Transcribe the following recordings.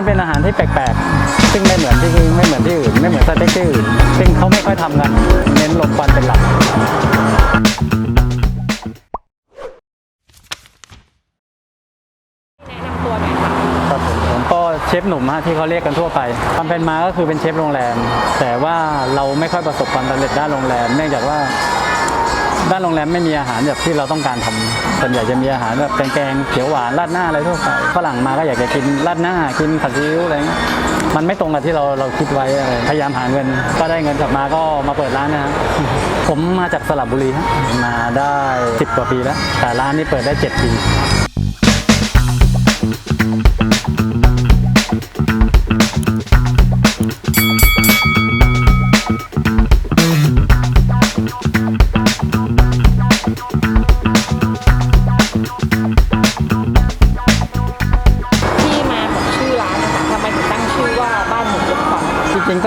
มันเป็นอาหารที่แปลกๆ ซึ่งไม่เหมือนที่ไม่เหมือนที่อื่น ไม่เหมือนสเต็กที่อื่น ซึ่งเขาไม่ค่อยทำกันเน้นลมควันเป็นหลักแนะนำตัวหน่อยค่ะครับผมผมก็เชฟหนุ่มฮะที่เขาเรียกกันทั่วไปความเป็นมาก็คือเป็นเชฟโรงแรม แต่ว่าเราไม่ค่อยประสบความสำเร็จด้านโรงแรม เนื่องจากว่า ด้านโรงแรมไม่มีอาหารแบบที่เราต้องการทำส่วนใหญ่จะมีอาหารแบบแกงๆเขียวหวานราดหน้าอะไรทั่วไปฝรั่งมาก็อยากจะกินราดหน้ากินผัดซีอิ๊วอะไรเงี้ยมันไม่ตรงกับที่เราเราคิดไว้อะไรพยายามหาเงิน ก็ได้เงินกลับมาก็มาเปิดร้านนะครับผมมาจากสระบุรีฮะมาได้ 10 กว่าปีแล้ว แต่ร้านนี้เปิดได้ 7 ปี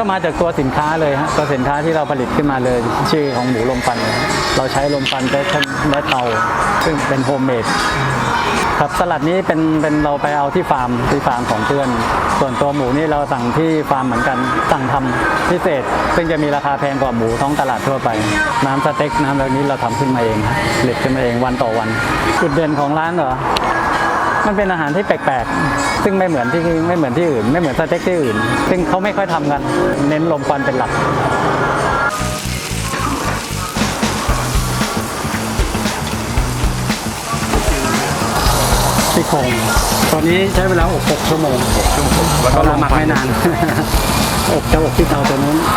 ก็มาจากตัวสินค้าเลยฮะตัวสินค้าที่เราผลิตขึ้นมาเลย ชื่อของหมูลมควัน เราใช้ลมควันใช้และเตาซึ่งเป็นโฮมเมดครับสลัดนี้เป็นเป็นเราไปเอาที่ฟาร์มที่ฟาร์มของเพื่อน ส่วนตัวหมูนี่เราสั่งที่ฟาร์มเหมือนกันสั่งทำพิเศษ ซึ่งจะมีราคาแพงกว่าหมูท้องตลาดทั่วไป น้ำสเต็กน้ำแบบนี้เราทำขึ้นมาเองผลิตขึ้นมาเองวันต่อวัน จุดเด่นของร้านเหรอมันเป็นอาหารที่แปลกๆ ซึ่งไม่เหมือนที่ไม่เหมือนที่อื่น ไม่เหมือนสเต็กที่อื่น ซึ่งเขาไม่ค่อยทำกัน เน้นลมควันเป็นหลักซี่โครงตอนนี้ใช้เวลาอบ6ชั่วโมงแล้วก็ลเรางหมักไฟไม่นาน อบจะอบที่เตาตัวนู้นนี่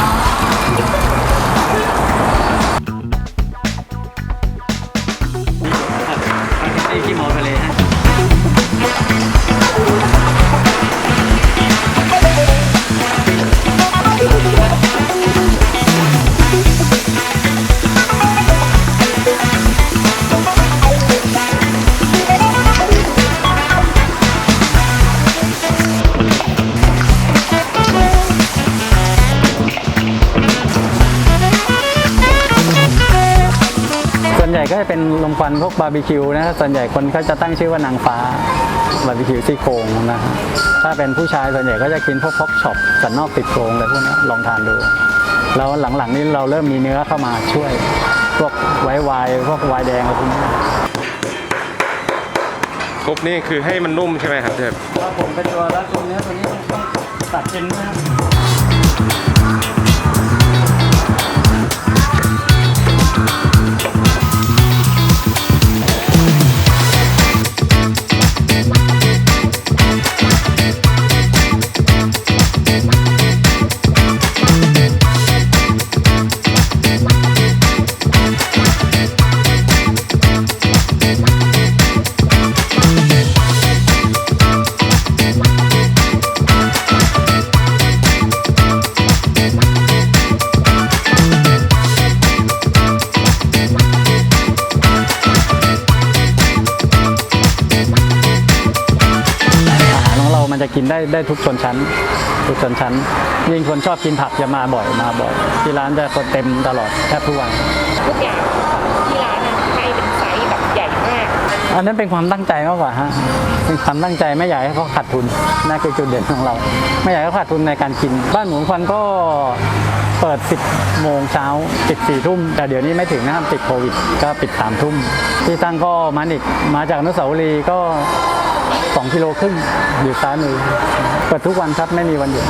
ก็จะเป็นลมควันพวกบาร์บีคิวนะส่วนใหญ่คนก็จะตั้งชื่อว่านางฟ้าบาร์บีคิวซี่โครงนะฮะถ้าเป็นผู้ชายส่วนใหญ่ก็จะกินพวกพ็อกช็อปสันนอกติดโครงอะไรพวกนี้ลองทานดู แล้วหลังๆนี้เราเริ่มมีเนื้อเข้ามาช่วย พวกไวน์ไวน์พวกไวน์แดงอะไรพวกนี้ทุบนี่คือให้มันนุ่มใช่ไหมครับเชฟถ้าผมเป็นตัวแล้วตัวเนื้อตัวนี้ต้องตัดเป็นนะ กินได้ได้ทุกชนชั้น ทุกชนชั้น ยิ่งคนชอบกินผักจะมาบ่อยมาบ่อย ที่ร้านจะคนเต็มตลอดแทบทุกวัน ทุกอย่างที่ร้านนะให้เป็นไซส์แบบใหญ่มาก อันนั้นเป็นความตั้งใจมากกว่าฮะเป็นความตั้งใจไม่อยากให้เขาขาดทุนนั่นคือจุดเด่นของเรา ไม่อยากให้เขาขาดทุนในการกิน บ้านหมูควันก็เปิด 10 โมงเช้าปิด4ทุ่ม แต่เดี๋ยวนี้ไม่ถึงนะครับติดโควิด ก็ปิด3ทุ่ม ที่ตั้งก็มันอีกมาจากอนุสาวรีย์ก็ 2กิโลครึ่งอยู่ซ้ายมือ เปิดทุกวันครับไม่มีวันหยุด